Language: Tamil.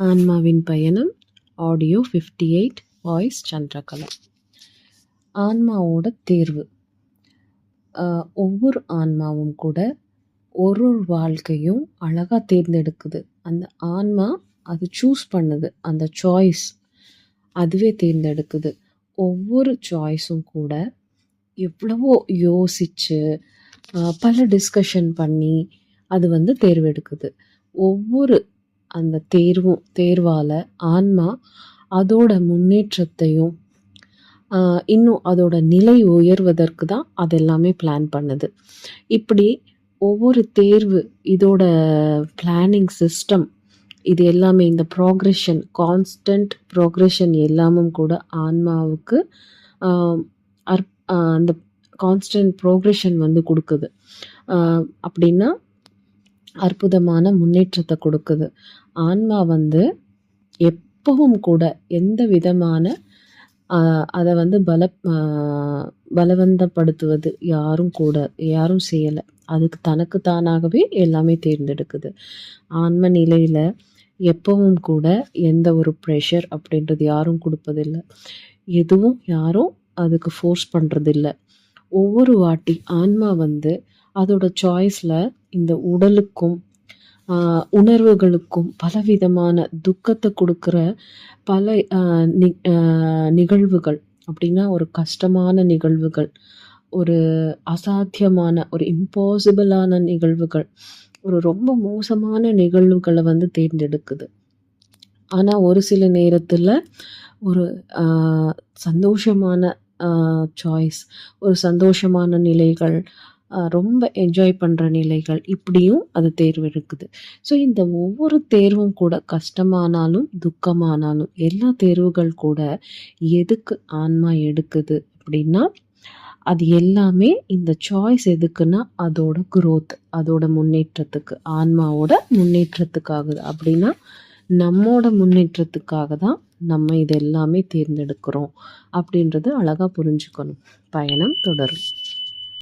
ஆன்மாவின் பயணம் audio fifty eight voice Chandrakala. ஆன்மாவோட தேர்வு. ஒவ்வொரு ஆன்மாவும் கூட ஒரு ஒரு வாழ்க்கையும் அழகாக தேர்ந்தெடுக்குது. அந்த ஆன்மா அது சூஸ் பண்ணுது. அந்த சாய்ஸ் அதுவே தேர்ந்தெடுக்குது. ஒவ்வொரு சாய்ஸும் கூட எவ்வளவோ யோசித்து பல டிஸ்கஷன் பண்ணி அது வந்து தேர்வெடுக்குது ஒவ்வொரு அந்த தேர்வும் தேர்வால் ஆன்மா அதோட முன்னேற்றத்தையும் இன்னும் அதோட நிலை உயர்வதற்கு தான் அதெல்லாமே பிளான் பண்ணுது. இப்படி ஒவ்வொரு தேர்வு இதோட பிளானிங் சிஸ்டம் இது எல்லாமே இந்த ப்ரோக்ரெஷன் கான்ஸ்டன்ட் ப்ரோக்ரெஷன் எல்லாமும் கூட ஆன்மாவுக்கு அந்த கான்ஸ்டன்ட் ப்ரோக்ரெஷன் வந்து கொடுக்குது. அப்படின்னா அற்புதமான முன்னேற்றத்தை கொடுக்குது. ஆன்மா வந்து எப்பவும் கூட எந்த விதமான அதை வந்து பல பலவந்தப்படுத்துவது யாரும் கூட யாரும் செய்யலை. அதுக்கு தனக்கு தானாகவே எல்லாமே தேர்ந்தெடுக்குது. ஆன்ம நிலையில் எப்பவும் கூட எந்த ஒரு ப்ரெஷர் அப்படின்றது யாரும் கொடுப்பதில்லை. எதுவும் யாரும் அதுக்கு ஃபோர்ஸ் பண்ணுறதில்ல ஒவ்வொரு வாட்டி ஆன்மா வந்து அதோட சாய்ஸில் இந்த உடலுக்கும் உணர்வுகளுக்கும் பலவிதமான துக்கத்தை கொடுக்குற பல நிகழ்வுகள் அப்படின்னா ஒரு கஷ்டமான நிகழ்வுகள் ஒரு அசாத்தியமான ஒரு இம்பாசிபிளான நிகழ்வுகள் ஒரு ரொம்ப மோசமான நிகழ்வுகளை வந்து தேர்ந்தெடுக்குது. ஆனால் ஒரு சில நேரத்தில் ஒரு சந்தோஷமான சாய்ஸ் ஒரு சந்தோஷமான நிலைகள் ரொம்ப என்ஜாய் பண்ணுற நிலைகள் இப்படியும் அது தேர்வு இருக்குது ஸோ இந்த ஒவ்வொரு தேர்வும் கூட கஷ்டமானாலும் துக்கமானாலும் எல்லா தேர்வுகள் கூட எதுக்கு ஆன்மா எடுக்குது அப்படின்னா அது எல்லாமே இந்த சாய்ஸ் எதுக்குன்னா அதோட குரோத் அதோட முன்னேற்றத்துக்கு ஆன்மாவோட முன்னேற்றத்துக்காகுது. அப்படின்னா நம்மோட முன்னேற்றத்துக்காக தான் நம்ம இது எல்லாமே தேர்ந்தெடுக்கிறோம் அப்படின்றது அழகாக புரிஞ்சுக்கணும். பயணம் தொடரும்.